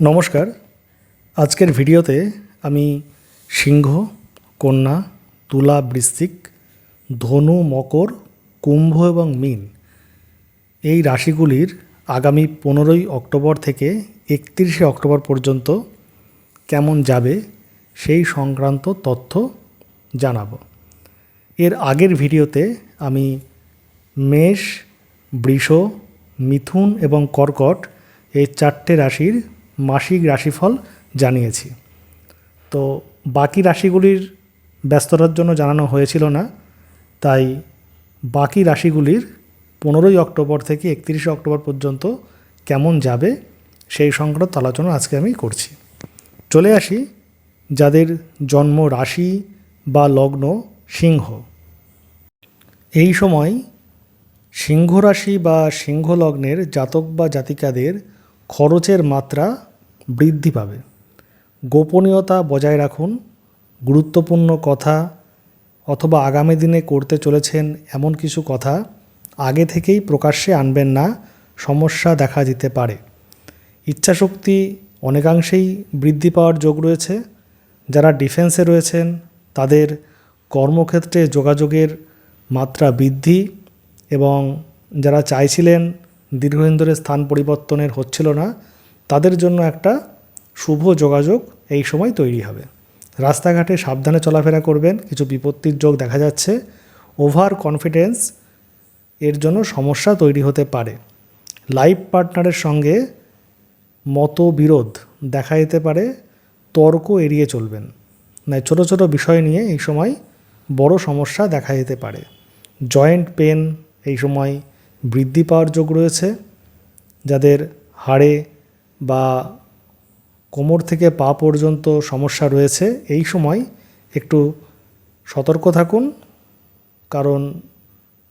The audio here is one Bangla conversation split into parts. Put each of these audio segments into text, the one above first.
নমস্কার। আজকের ভিডিওতে আমি সিংহ, কন্যা, তুলা, বৃশ্চিক, ধনু, মকর, কুম্ভ এবং মীন এই রাশিগুলির আগামী পনেরোই অক্টোবর থেকে একত্রিশে অক্টোবর পর্যন্ত কেমন যাবে সেই সংক্রান্ত তথ্য জানাব। এর আগের ভিডিওতে আমি মেষ, বৃষ, মিথুন এবং কর্কট এই চারটে রাশির মাসিক রাশিফল জানিয়েছি। তো বাকি রাশিগুলির ব্যস্ততার জন্য জানানো হয়েছিল না, তাই বাকি রাশিগুলির পনেরোই অক্টোবর থেকে একত্রিশে অক্টোবর পর্যন্ত কেমন যাবে সেই সংক্রান্ত আলোচনা আজকে আমি করছি। চলে আসি যাদের জন্ম রাশি বা লগ্ন সিংহ। এই সময় সিংহ রাশি বা সিংহ লগ্নের জাতক বা জাতিকাদের খরচের মাত্রা বৃদ্ধি পাবে। গোপনীয়তা বজায় রাখুন, গুরুত্বপূর্ণ কথা অথবা আগামী দিনে করতে চলেছেন এমন কিছু কথা আগে থেকেই প্রকাশ্যে আনবেন না, সমস্যা দেখা দিতে পারে। ইচ্ছাশক্তি অনেকাংশেই বৃদ্ধি পাওয়ার যোগ রয়েছে। যারা ডিফেন্সে রয়েছেন, তাদের কর্মক্ষেত্রে যোগাযোগের মাত্রা বৃদ্ধি এবং যারা চাইছিলেন দীর্ঘদিন ধরে স্থান পরিবর্তনের হচ্ছিল না তাদের জন্য একটা শুভ যোগাযোগ এই সময় তৈরি হবে। রাস্তাঘাটে সাবধানে চলাফেরা করবেন, কিছু বিপত্তির যোগ দেখা যাচ্ছে, ওভার কনফিডেন্স এর জন্য সমস্যা তৈরি হতে পারে। লাইফ পার্টনারের সঙ্গে মতবিরোধ দেখা যেতে পারে, তর্ক এড়িয়ে চলবেন। মানে ছোটো ছোটো বিষয় নিয়ে এই সময় বড় সমস্যা দেখা যেতে পারে। জয়েন্ট পেন এই সময় বৃদ্ধি পাওয়ার যোগ রয়েছে। যাদের হাড়ে বা কোমর থেকে পা পর্যন্ত সমস্যা রয়েছে, এই সময় একটু সতর্ক থাকুন। কারণ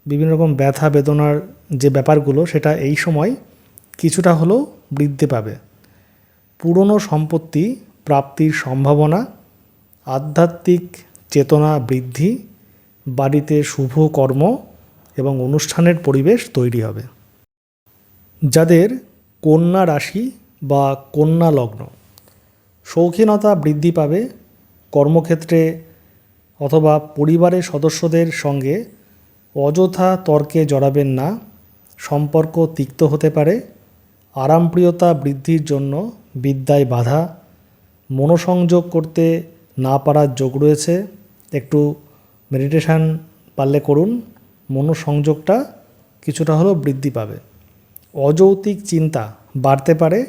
বিভিন্ন রকম ব্যথা, বেদনার যে ব্যাপারগুলো, সেটা এই সময় কিছুটা হলেও বৃদ্ধি পাবে। পুরনো সম্পত্তি প্রাপ্তির সম্ভাবনা, আধ্যাত্মিক চেতনা বৃদ্ধি, বাড়িতে শুভ কর্ম এবং অনুষ্ঠানের পরিবেশ তৈরি হবে। যাদের কন্যা রাশি বা কন্যা লগ্ন। শৌখিনতা বৃদ্ধি পাবে কর্মক্ষেত্রে অথবা পরিবারের সদস্যদের সঙ্গে অযথা তর্কে জড়াবেন না, সম্পর্ক তিক্ত হতে পারে, আরামপ্রিয়তা বৃদ্ধির জন্য বিদ্যায় বাধা, মনোসংযোগ করতে না পারার যোগ রয়েছে। একটু মেডিটেশান পারলে করুন, মনোসংযোগটা কিছুটা হলেও বৃদ্ধি পাবে। অযৌক্তিক চিন্তা বাড়তে পারে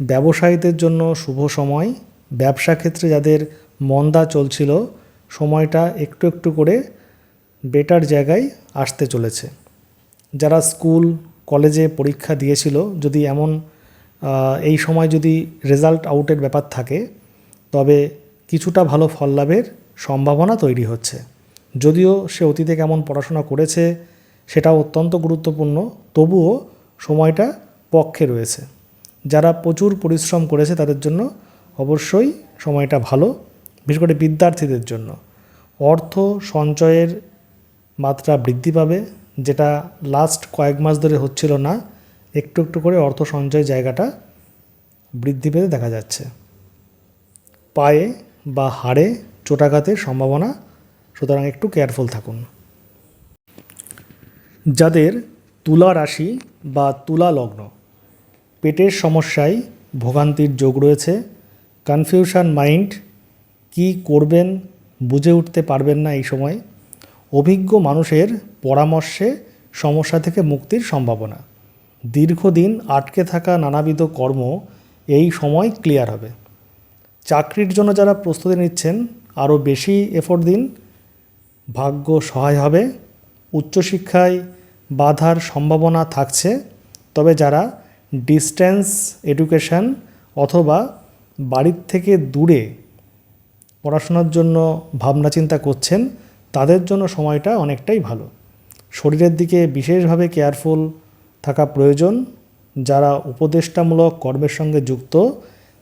ব্যবসায়ীদের জন্য শুভ সময়। ব্যবসা ক্ষেত্রে যাদের মন্দা চলছিল, সময়টা একটু একটু করে বেটার জায়গায় আসতে চলেছে। যারা স্কুল, কলেজে পরীক্ষা দিয়েছিল, যদি এমন এই সময় যদি রেজাল্ট আউটের ব্যাপার থাকে, তবে কিছুটা ভালো ফল লাভের সম্ভাবনা তৈরি হচ্ছে। যদিও সে অতীতে কেমন পড়াশোনা করেছে সেটা অত্যন্ত গুরুত্বপূর্ণ, তবুও সময়টা পক্ষে রয়েছে। যারা প্রচুর পরিশ্রম করেছে তাদের জন্য অবশ্যই সময়টা ভালো, বিশেষ করে বিদ্যার্থীদের জন্য। অর্থ সঞ্চয়ের মাত্রা বৃদ্ধি পাবে, যেটা লাস্ট কয়েক মাস ধরে হচ্ছিল না, একটু একটু করে অর্থ সঞ্চয় জায়গাটা বৃদ্ধি পেতে দেখা যাচ্ছে। পায়ে বা হাড়ে চোটাঘাতের সম্ভাবনা, সুতরাং একটু কেয়ারফুল থাকুন। যাদের তুলা রাশি বা তুলা লগ্ন পেটের সমস্যায় ভোগান্তির যোগ রয়েছে। কনফিউশন মাইন্ড কি করবেন, বুঝে উঠতে পারবেন না এই সময়। অভিজ্ঞ মানুষের পরামর্শে সমস্যা থেকে মুক্তির সম্ভাবনা। দীর্ঘদিন আটকে থাকা নানাবিধ কর্ম এই সময় ক্লিয়ার হবে। চাকরির জন্য যারা প্রস্তুতি নিচ্ছেন, আরও বেশি এফোর্ট দিন। ভাগ্য সহায় হবে। উচ্চশিক্ষায় বাধার সম্ভাবনা থাকছে। তবে যারা ডিস্ট্যান্স এডুকেশন অথবা বাড়ির থেকে দূরে পড়াশোনার জন্য ভাবনা চিন্তা করছেন, তাদের জন্য সময়টা অনেকটাই ভালো। শরীরের দিকে বিশেষভাবে কেয়ারফুল থাকা প্রয়োজন। যারা উপদেষ্টামূলক কর্মের সঙ্গে যুক্ত,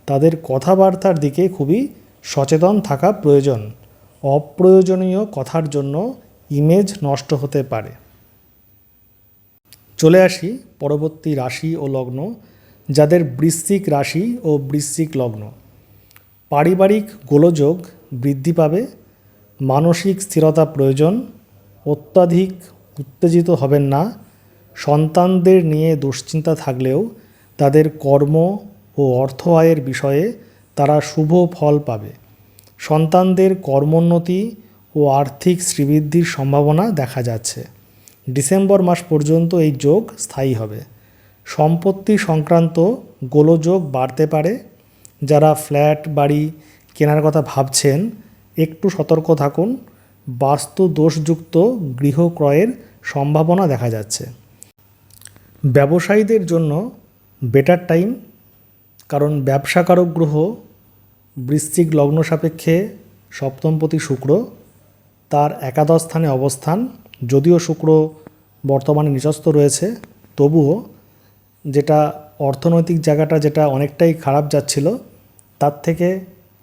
তাদের কথাবার্তার দিকে খুবই সচেতন থাকা প্রয়োজন। অপ্রয়োজনীয় কথার জন্য ইমেজ নষ্ট হতে পারে। চলে আসি পরবর্তী রাশি ও লগ্ন, যাদের বৃশ্চিক রাশি ও বৃশ্চিক লগ্ন। পারিবারিক গোলযোগ বৃদ্ধি পাবে, মানসিক স্থিরতা প্রয়োজন, অত্যাধিক উত্তেজিত হবেন না, সন্তানদের নিয়ে দুশ্চিন্তা থাকলেও তাদের কর্ম ও অর্থ আয়ের বিষয়ে তারা শুভ ফল পাবে। সন্তানদের কর্মোন্নতি ও আর্থিক শ্রীবৃদ্ধির সম্ভাবনা দেখা যাচ্ছে। ডিসেম্বর মাস পর্যন্ত এই যোগ স্থায়ী হবে। সম্পত্তি সংক্রান্ত গোলযোগ বাড়তে পারে। যারা ফ্ল্যাট, বাড়ি কেনার কথা ভাবছেন, একটু সতর্ক থাকুন। বাস্তু দোষযুক্ত গৃহ ক্রয়ের সম্ভাবনা দেখা যাচ্ছে। ব্যবসায়ীদের জন্য বেটার টাইম কারণ ব্যবসাকারক গ্রহ বৃশ্চিক লগ্ন সাপেক্ষে সপ্তমপতি শুক্র, তার একাদশ স্থানে অবস্থান যদিও শুক্র বর্তমানে নিচস্থ রয়েছে, তবুও যেটা অর্থনৈতিক জায়গাটা যেটা অনেকটাই খারাপ যাচ্ছিল, তার থেকে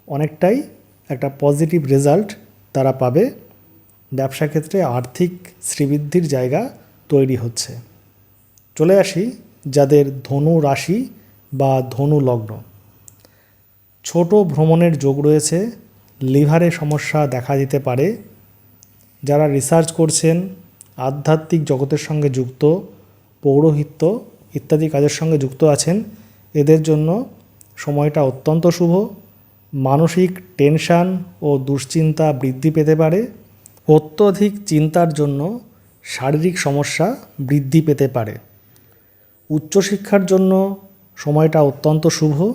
অনেকটাই একটা পজিটিভ রেজাল্ট তারা পাবে। ব্যবসা ক্ষেত্রে আর্থিক শ্রীবৃদ্ধির জায়গা তৈরি হচ্ছে। চলে আসি যাদের ধনু রাশি বা ধনু লগ্ন। ছোট ভ্রমণের যোগ রয়েছে, লিভারে সমস্যা দেখা দিতে পারে যারা রিসার্চ করছেন, আধ্যাত্মিক জগতের সঙ্গে যুক্ত, পৌরোহিত্য ইত্যাদি কাজের সঙ্গে যুক্ত আছেন, এদের জন্য সময়টা অত্যন্ত শুভ। মানসিক টেনশান ও দুশ্চিন্তা বৃদ্ধি পেতে পারে। অত্যধিক চিন্তার জন্য শারীরিক সমস্যা বৃদ্ধি পেতে পারে। উচ্চশিক্ষার জন্য সময়টা অত্যন্ত শুভ।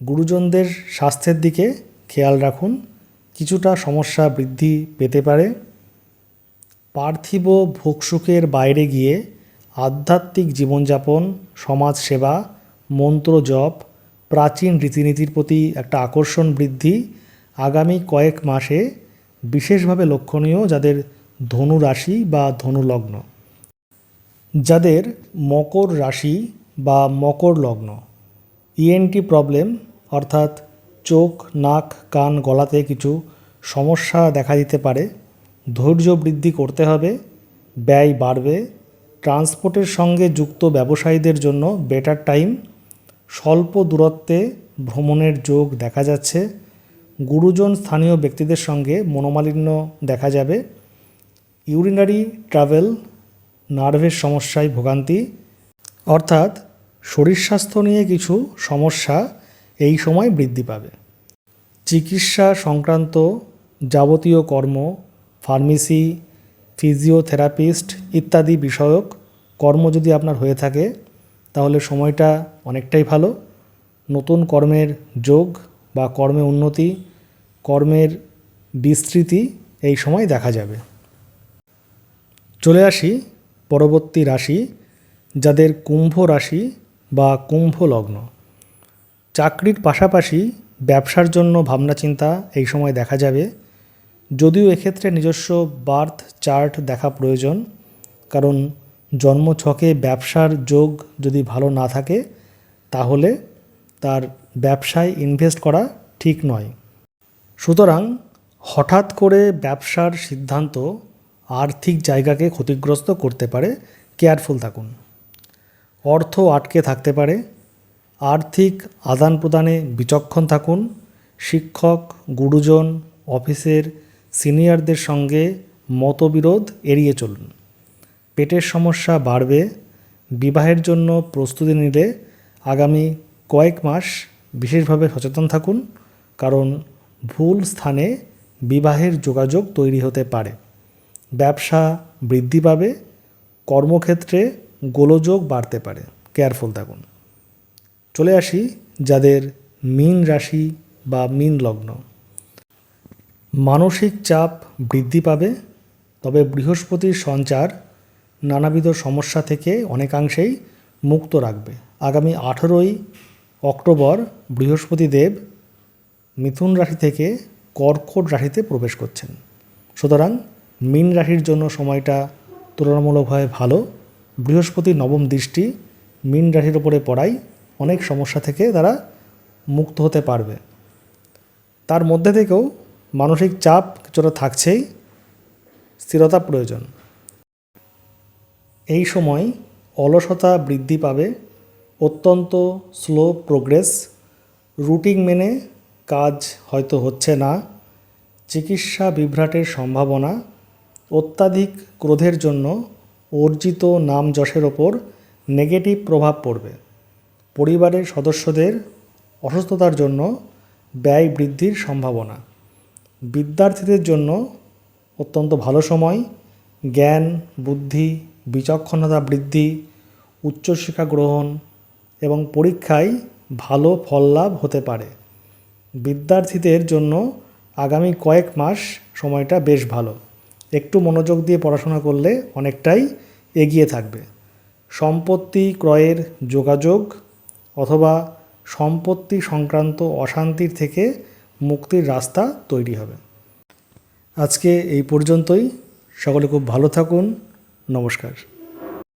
গুরুজনদের স্বাস্থ্যের দিকে খেয়াল রাখুন। কিছুটা সমস্যা বৃদ্ধি পেতে পারে। পার্থিব ভোগসুখের বাইরে গিয়ে আধ্যাত্মিক জীবনযাপন, সমাজসেবা, মন্ত্র জপ, প্রাচীন রীতিনীতির প্রতি একটা আকর্ষণ বৃদ্ধি আগামী কয়েক মাসে বিশেষভাবে লক্ষণীয় যাদের ধনু রাশি বা ধনু লগ্ন যাদের মকর রাশি বা মকর লগ্ন। ইএনটি প্রবলেম অর্থাৎ চোখ, নাক, কান, গলাতে কিছু সমস্যা দেখা দিতে পারে। ধৈর্য বৃদ্ধি করতে হবে, ব্যয় বাড়বে, ট্রান্সপোর্টের সঙ্গে যুক্ত ব্যবসায়ীদের জন্য বেটার টাইম, স্বল্প দূরত্বে ভ্রমণের যোগ দেখা যাচ্ছে, গুরুজন স্থানীয় ব্যক্তিদের সঙ্গে মনোমালিন্য দেখা যাবে, ইউরিনারি ট্রাভেল, নার্ভের সমস্যায় ভোগান্তি, অর্থাৎ শরীর স্বাস্থ্য নিয়ে কিছু সমস্যা এই সময় বৃদ্ধি পাবে। চিকিৎসা সংক্রান্ত যাবতীয় কর্ম, ফার্মেসি, ফিজিওথেরাপিস্ট ইত্যাদি বিষয়ক কর্ম যদি আপনার হয়ে থাকে, তাহলে সময়টা অনেকটাই ভালো। নতুন কর্মের যোগ বা কর্মে উন্নতি, কর্মের বিস্তৃতি এই সময় দেখা যাবে। চলে আসি পরবর্তী রাশি, যাদের কুম্ভ রাশি বা কুম্ভ লগ্ন। চাকরির পাশাপাশি ব্যবসার জন্য ভাবনা চিন্তা এই সময় দেখা যাবে। যদিও এক্ষেত্রে নিজস্ব বার্থ চার্ট দেখা প্রয়োজন, কারণ জন্ম ছকে ব্যবসার যোগ যদি ভালো না থাকে, তাহলে তার ব্যবসায় ইনভেস্ট করা ঠিক নয়। সুতরাং হঠাৎ করে ব্যবসার সিদ্ধান্ত আর্থিক জায়গাকে ক্ষতিগ্রস্ত করতে পারে, কেয়ারফুল থাকুন। অর্থ আটকে থাকতে পারে আর্থিক আদান প্রদানে বিচক্ষণ থাকুন। শিক্ষক, গুরুজন, অফিসের সিনিয়রদের সঙ্গে মতবিরোধ এড়িয়ে চলুন। পেটের সমস্যা বাড়বে। বিবাহের জন্য প্রস্তুতি নিলে আগামী কয়েক মাস বিশেষভাবে সচেতন থাকুন, কারণ ভুল স্থানে বিবাহের যোগাযোগ তৈরি হতে পারে। ব্যবসা বৃদ্ধি পাবে। কর্মক্ষেত্রে গোলযোগ বাড়তে পারে। কেয়ারফুল থাকুন। চলে আসি যাদের মীন রাশি বা মীন লগ্ন। মানসিক চাপ বৃদ্ধি পাবে, তবে বৃহস্পতির সঞ্চার নানাবিধ সমস্যা থেকে অনেকাংশেই মুক্ত রাখবে। আগামী আঠেরোই অক্টোবর বৃহস্পতি দেব মিথুন রাশি থেকে কর্কট রাশিতে প্রবেশ করছেন। সুতরাং মীন রাশির জন্য সময়টা তুলনামূলকভাবে ভালো। বৃহস্পতির নবম দৃষ্টি মীন রাশির ওপরে পড়াই অনেক সমস্যা থেকে তারা মুক্ত হতে পারবে। তার মধ্যে থেকেও মানসিক চাপ কিছুটা থাকছেই, স্থিরতা প্রয়োজন। এই সময় অলসতা বৃদ্ধি পাবে, অত্যন্ত স্লো প্রোগ্রেস, রুটিন মেনে কাজ হয়তো হচ্ছে না, চিকিৎসা বিভ্রাটের সম্ভাবনা, অত্যাধিক ক্রোধের জন্য অর্জিত নাম যশের ওপর নেগেটিভ প্রভাব পড়বে। পরিবারের সদস্যদের অসুস্থতার জন্য ব্যয় বৃদ্ধির সম্ভাবনা। বিদ্যার্থীদের জন্য অত্যন্ত ভালো সময়, জ্ঞান, বুদ্ধি, বিচক্ষণতা বৃদ্ধি, উচ্চশিক্ষা গ্রহণ এবং পরীক্ষায় ভালো ফল লাভ হতে পারে। বিদ্যার্থীদের জন্য আগামী কয়েক মাস সময়টা বেশ ভালো। একটু মনোযোগ দিয়ে পড়াশোনা করলে অনেকটাই এগিয়ে থাকবে। সম্পত্তি ক্রয়ের যোগাযোগ অথবা সম্পত্তি সংক্রান্ত অশান্তির থেকে মুক্তির রাস্তা তৈরি হবে। আজকে এই পর্যন্তই। সকলে খুব ভালো থাকুন। নমস্কার।